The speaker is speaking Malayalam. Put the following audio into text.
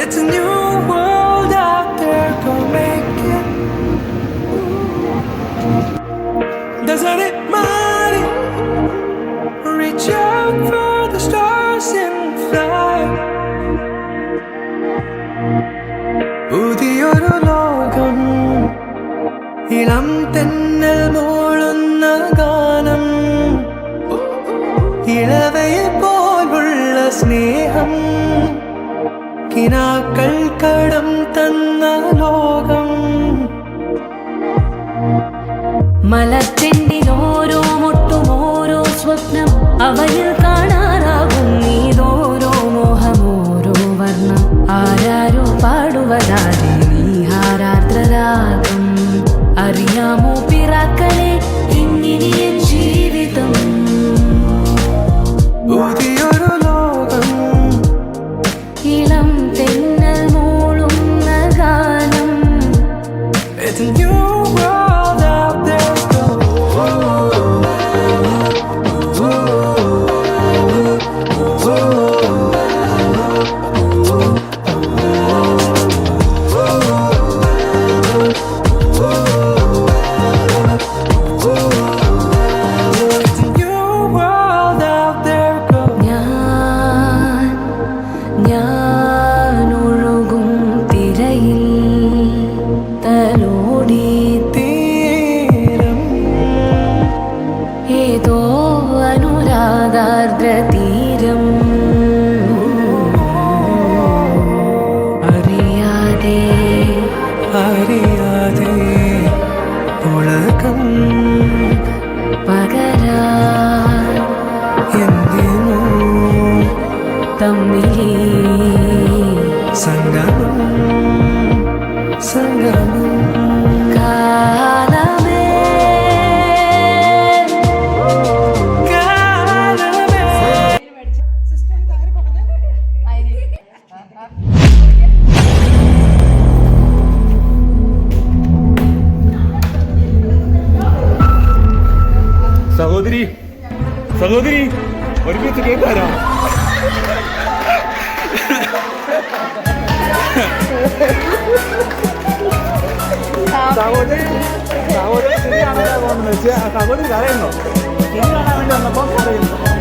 It's a new world out there, to make it. Doesn't it matter? Reach out for the stars and fly. புதியொரு லோகம் இளம் தென்னல் സ്നേഹം കിനാക്കൾ കടം തന്ന ലോകം. മലത്തിന്റെ ഓരോ മുട്ടും ഓരോ സ്വപ്നം അവയിൽ കാണാറാകും നീതോരോ മോഹം ഓരോ വർണം. ആരാരോ പാടുവതാരെ നീഹാരാർദ്രരാഗം അറിയാമോ പിറാക്കളെ? ഇങ്ങിനിയൻ സഹോദരി ഒരുമിച്ച് കേൾക്കാരോ സഹോദരി സഹോദരി ശരിയാണോ സഹോദരി കരയുന്നു കാണാൻ വേണ്ടി വന്നപ്പോ കരയുന്നു